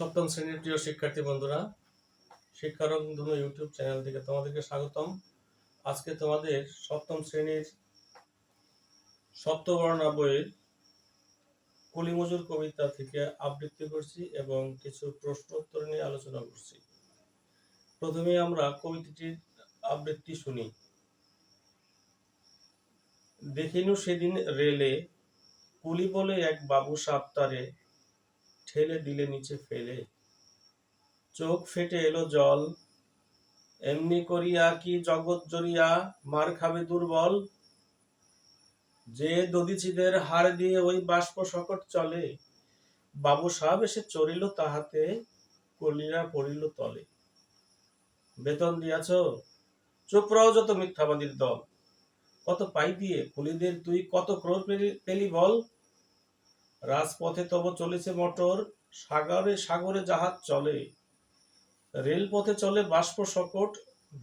সপ্তম শ্রেণির প্রিয় শিক্ষার্থী বন্ধুরা শিক্ষারঞ্জন ইউটিউব চ্যানেল থেকে তোমাদেরকে স্বাগতম। আজকে তোমাদের সপ্তম শ্রেণির সপ্তবর্ণা বইয়ের কলিমজুর কবিতা থেকে আবৃত্তি করছি এবং কিছু প্রশ্ন উত্তর নিয়ে আলোচনা করছি। প্রথমে আমরা কবিতাটির আবৃত্তি শুনি। দেখিনু সেদিন রেলে কুলি বলে এক বাবু সাপ্তারে ঠেলে দিলে নিচে ফেলে। চোখ ফেটে এলো জল। এমনি করিয়া কি জগৎ জড়িয়া মার খাবে দুর্বল? যে দদিচিদের হার দিয়ে ওই বাষ্প সকট চলে, বাবু সাহেব এসে চড়িল তাহাতে, কলিরা পড়িল তলে। বেতন দিয়াছ? চুপ রও যত মিথ্যাবাদীর দল। কত পাই দিয়ে কুলিদের তুই কত ক্রোধ পেলি বল? রাজপথে তব চলেছে মোটর, সাগরে সাগরে জাহাজ চলে। রেলপথে চলে বাষ্প সকট,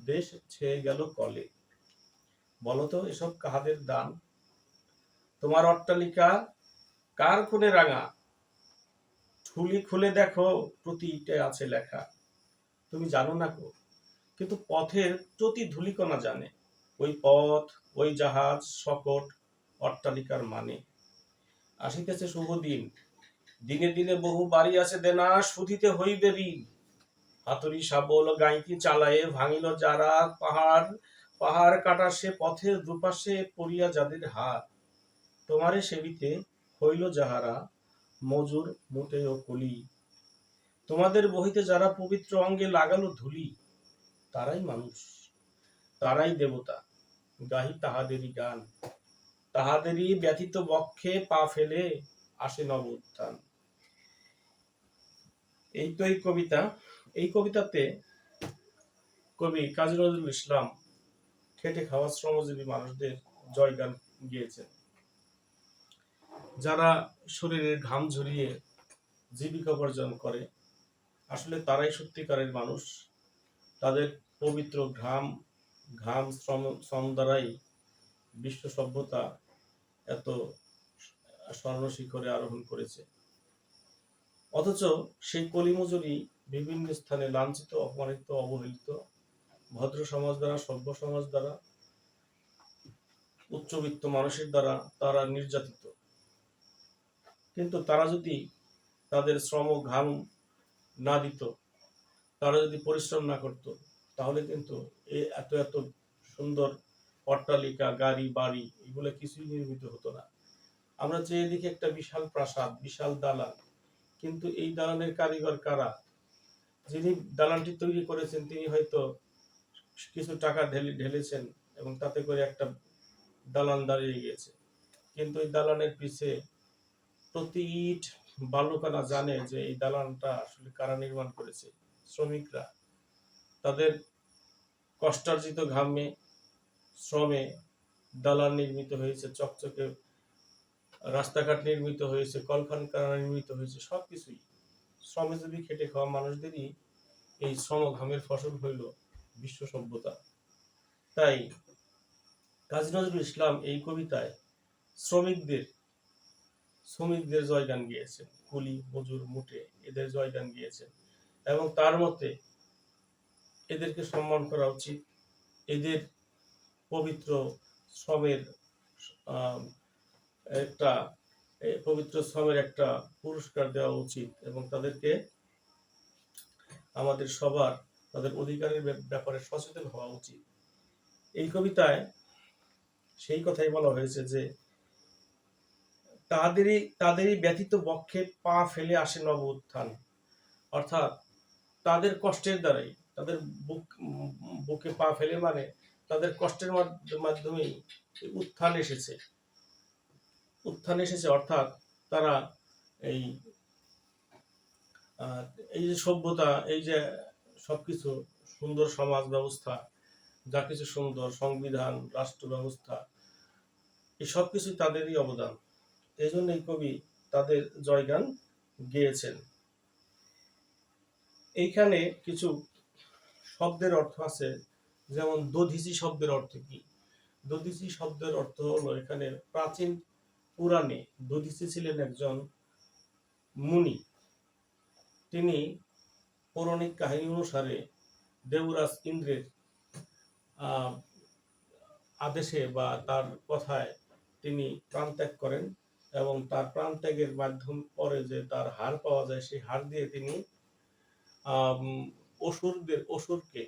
দেশ ছেয়ে গেল কলে। বলতো, এসব কাহাদের দান? তোমার অট্টালিকা কার খুনে রাঙা? ঠুলি খুলে দেখো প্রতি আছে লেখা। তুমি জানো না কো কিন্তু পথের প্রতি ধুলিকণা জানে। ওই পথ, ওই জাহাজ সকট, অট্টালিকার মানে। আসিতেছে শুভ দিন। দিনে দিনে বহু বাড়ি আছে দেনা শুধিতে হইবে ঋণ হাতুড়ি শাবল গাঁইতি চালায়ে ভাঙিল যারা, পাহাড় পাহাড় কাটা সে পথের দুপাশে পড়িয়া যাদের হাত। তোমারে সেবিতে হইল যাহারা মজুর মোটে ও কলি। তোমাদের বহিতে যারা পবিত্র অঙ্গে লাগালো ধুলি, তারাই মানুষ, তারাই দেবতা, গাহি তাহাদেরই গান। তাহাদেরই ব্যথিত বক্ষে পা ফেলে আসে নব উত্থান এই তো এই কবিতা। এই কবিতাতে কবি কাজী নজরুল ইসলাম খেটে খাওয়া শ্রমজীবী মানুষদের জয়গান গিয়েছেন। যারা শরীরের ঘাম ঝরিয়ে জীবিকা উপার্জন করে, আসলে তারাই সত্যিকারের মানুষ। তাদের পবিত্র ঘাম ঘাম শ্রম শ্রম দ্বারাই বিশ্ব সভ্যতা এত স্বর্ণ শিখরে আরোহণ করেছে। অথচ সেই কলিমজুরি বিভিন্ন স্থানে লাঞ্ছিত, অপমানিত, অবহেলিত ভদ্র সমাজ দ্বারা, সভ্য সমাজ দ্বারা, উচ্চবিত্ত মানুষের দ্বারা তারা নির্যাতিত। কিন্তু তারা যদি তাদের শ্রম ঘাম না দিত, তারা যদি পরিশ্রম না করত, তাহলে কিন্তু এ এত এত সুন্দর অট্টালিকা, গাড়ি, বাড়ি, এগুলো কিছুই নির্মিত হতো না। আমরা যে এদিকে একটা বিশাল প্রাসাদ, বিশাল দালান, কিন্তু এই দালানের কারিগর কারা? যিনি দালানটি তৈরি করেছেন, তিনি হয়তো কিছু টাকা ঢেলে, ঢেলেছেন এবং তাতে করে একটা দালান দাঁড়িয়ে গিয়েছে। কিন্তু এই দালানের পিছে প্রতি ইট বালুকানা জানে যে এই দালানটা আসলে কারা নির্মাণ করেছে। শ্রমিকরা, তাদের কষ্টার্জিত ঘামে শ্রমে দালান নির্মিত হয়েছে, চকচকে রাস্তাঘাট নির্মিত হয়েছে কলকারখানা নির্মিত হয়েছে সব কিছুই শ্রমজীবী খেটে খাওয়া মানুষদেরই এই শ্রম ঘামের ফসল হইল বিশ্ব সভ্যতা। তাই কাজী নজরুল ইসলাম এই কবিতায় শ্রমিকদের শ্রমিকদের জয়গান গিয়েছেন। কুলি, মজুর, মুটে এদের জয়গান গিয়েছেন। এবং তার মতে এদেরকে সম্মান করা উচিত। এদের পবিত্র শ্রমের একটা পবিত্র শ্রমের একটা পুরস্কার দেওয়া উচিত এবং তাদেরকে আমাদের সবার, তাদের অধিকারের ব্যাপারে সচেতন হওয়া উচিত। এই কবিতায় সেই কথাই বলা হয়েছে যে, তাদেরই তাদেরই ব্যথিত বক্ষে পা ফেলে আসে নব উত্থান। অর্থাৎ তাদের কষ্টের দ্বারাই, তাদের বুক বুকে পা ফেলে মানে তাদের কষ্টের মাধ্য- মাধ্যমেই উত্থান এসেছে। উত্থান এসেছে অর্থাৎ তারা এই এই যে সভ্যতা, এই যে সবকিছু, সুন্দর সমাজ ব্যবস্থা, যা কিছু সুন্দর, সংবিধান, রাষ্ট্র ব্যবস্থা, এই সব কিছুই তাদেরই অবদান। এই জন্য এই কবি তাদের জয়গান গেয়েছেন। এইখানে কিছু শব্দের অর্থ আছে যেমন দধিচি শব্দের অর্থ কি? দধিচি শব্দের অর্থ হলো এখানে প্রাচীন পুরাণে দধিচি ছিলেন একজন মুনি। তিনি পৌরাণিক কাহিনী অনুসারে দেবরাজ ইন্দ্রের আদেশে বা তার কথায় তিনি প্রাণ ত্যাগ করেন এবং তার প্রাণ ত্যাগের মাধ্যম পরে যে তার হার পাওয়া যায়, সেই হার দিয়ে তিনি অসুরদের, অসুরকে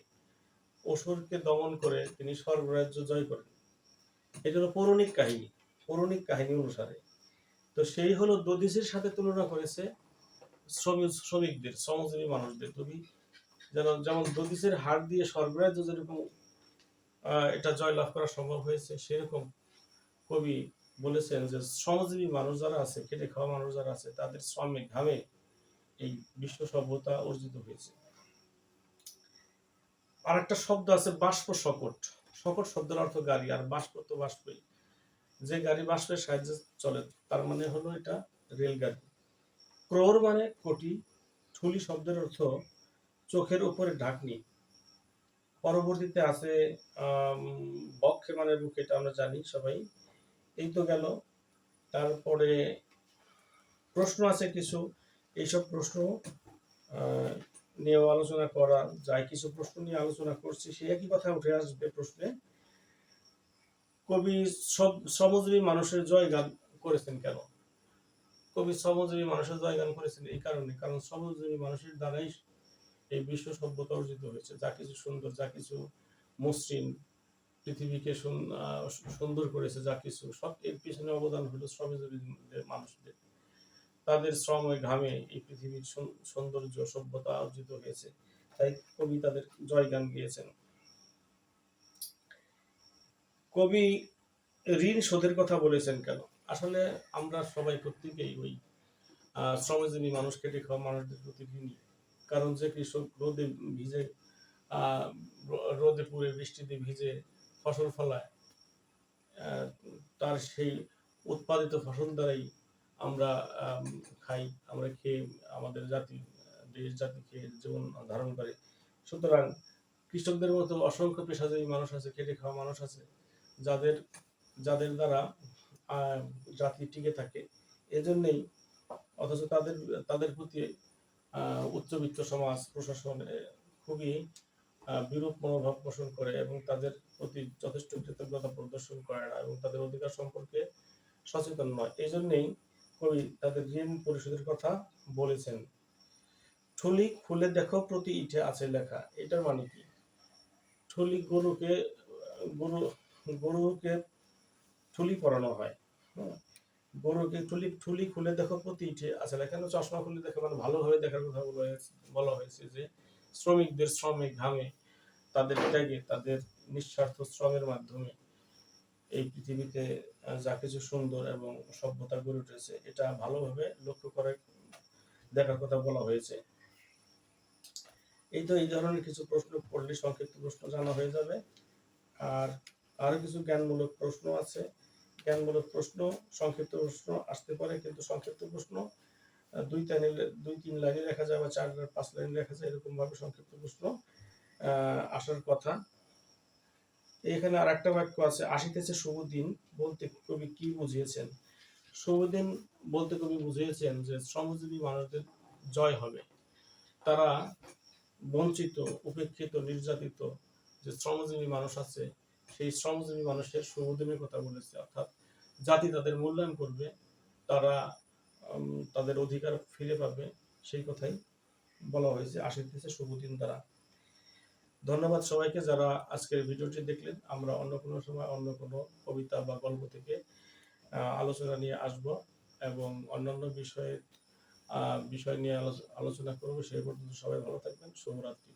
অসুরকে দমন করে তিনি স্বর্গরাজ্য জয় করেন। এটা হলো পৌরাণিক কাহিনী পৌরাণিক কাহিনী অনুসারে। তো সেই হলো দদিসের সাথে তুলনা করেছে শ্রমিক শ্রমিকদের, শ্রমজীবী মানুষদের। কবি যেন, যেমন দদিসের হার দিয়ে স্বর্গরাজ্য যেরকম এটা জয়লাভ করা সম্ভব হয়েছে, সেরকম কবি বলেছেন যে শ্রমজীবী মানুষ যারা আছে, খেটে খাওয়া মানুষ যারা আছে, তাদের শ্রমে ঘামে এই বিশ্ব সভ্যতা অর্জিত হয়েছে। আর একটা শব্দ আছে বাষ্প শকট। শকট শব্দের অর্থ গাড়ি, আর বাষ্প তো বাষ্পই। যে গাড়ি বাষ্পের সাহায্যে চলে, তার মানে হলো এটা রেলগাড়ি। ক্রোর মানে কোটি ঠুলি শব্দের অর্থ চোখের উপরে ঢাকনি। পরবর্তীতে আছে বক্ষে মানে বুক এটা আমরা জানি সবাই। এই তো গেল। তারপরে প্রশ্ন আছে কিছু। এইসব প্রশ্ন নিয়েও আলোচনা করা যায় কিছু প্রশ্ন নিয়ে আলোচনা করছি সে একই কথা উঠে আসবে প্রশ্নে। কবি শ্রমজীবী মানুষের জয় গান করেছেন কেন? কবি শ্রমজীবী মানুষের জয় গান করেছেন এই কারণে, কারণ শ্রমজীবী মানুষের দ্বারাই এই বিশ্ব সভ্যতা অর্জিত হয়েছে। যা কিছু সুন্দর, যা কিছু মসৃণ, পৃথিবীকে সুন্দর করেছে যা কিছু। সব এর পিছনে অবদান হলো শ্রমজীবী মানুষদের। তাদের শ্রমে ঘামে এই পৃথিবীর সৌন্দর্য, সভ্যতা অর্জিত হয়েছে। তাই কবি তাদের জয় গান গিয়েছেন। কবি ঋণ শোধের কথা বলেছেন কেন? আসলে আমরা সবাই প্রত্যেকেই ওই শ্রমজীবী মানুষ খেটে খাওয়া মানুষদের প্রতি ঋণী কারণ যে কৃষক রোদে ভিজে রোদে পুড়ে বৃষ্টিতে ভিজে ফসল ফলায় তার সেই উৎপাদিত ফসল দ্বারাই আমরা খাই, আমরা খেয়ে আমাদের জাতি, দেশ জাতি খেয়ে জীবন ধারণ করে। সুতরাং কৃষকদের মতো অসংখ্য পেশাজীবী মানুষ আছে, খেটে খাওয়া মানুষ আছে, যাদের যাদের দ্বারা জাতি টিকে থাকে। এজন্যই অথচ তাদের তাদের প্রতি উচ্চবিত্ত সমাজ, প্রশাসন খুবই বিরূপ মনোভাব পোষণ করে এবং তাদের প্রতি যথেষ্ট কৃতজ্ঞতা প্রদর্শন করে না এবং তাদের অধিকার সম্পর্কে সচেতন নয়। এই জন্যেই কবি তাদের ঋণ পরিশোধের কথা বলেছেন। ঠুলি খুলে দেখো প্রতি ইটে আছে লেখা, এটার মানে কি? ঠুলি গরুকে, গরু, গরুকে ঠুলি পরানো হয়। গরুকে ঠুলি ঠুলি খুলে দেখো প্রতি ইটে আছে লেখা। চশমা খুলে দেখে? মানে ভালোভাবে দেখার কথা বলা হয়েছে বলা হয়েছে যে শ্রমিকদের শ্রমে ঘামে, তাদের ত্যাগে, তাদের নিঃস্বার্থ শ্রমের মাধ্যমে। এই পৃথিবীতে যা কিছু সুন্দর এবং সভ্যতা গড়ে উঠেছে, এটা ভালোভাবে লক্ষ্য করে দেখার কথা বলা হয়েছে। এই তো এই ধরনের কিছু প্রশ্ন পড়লে সংক্ষিপ্ত প্রশ্ন জানা হয়ে যাবে। আর আরও কিছু জ্ঞানমূলক প্রশ্ন আছে। জ্ঞানমূলক প্রশ্ন, সংক্ষিপ্ত প্রশ্ন আসতে পারে, কিন্তু সংক্ষিপ্ত প্রশ্ন দুই তিন দুই তিন লাইনে লেখা যায় বা চার পাঁচ লাইনে লেখা যায় এরকম ভাবে সংক্ষিপ্ত প্রশ্ন আসার কথা। এখানে আর একটা বাক্য আছে, আসিতেছে শুভ দিন বলতে কবি কি বুঝিয়েছেন? শুভ দিন বলতে কবি বুঝিয়েছেন যে, শ্রমজীবী মানুষদের জয় হবে। তারা বঞ্চিত, উপেক্ষিত, নির্যাতিত যে শ্রমজীবী মানুষ আছে, সেই শ্রমজীবী মানুষের শুভ দিনের কথা বলেছে। অর্থাৎ জাতি তাদের মূল্যায়ন করবে, তারা তাদের অধিকার ফিরে পাবে, সেই কথাই বলা হয়েছে, আসিতেছে শুভ দিন দ্বারা। ধন্যবাদ সবাইকে যারা আজকের ভিডিওটি দেখলেন। আমরা অন্য কোনো সময় অন্য কোনো কবিতা বা গল্প থেকে আলোচনা নিয়ে আসব এবং অন্যান্য বিষয়ে বিষয় নিয়ে আলোচ- আলোচনা করব। সেই পর্যন্ত সবাই ভালো থাকবেন। শুভরাত্রি।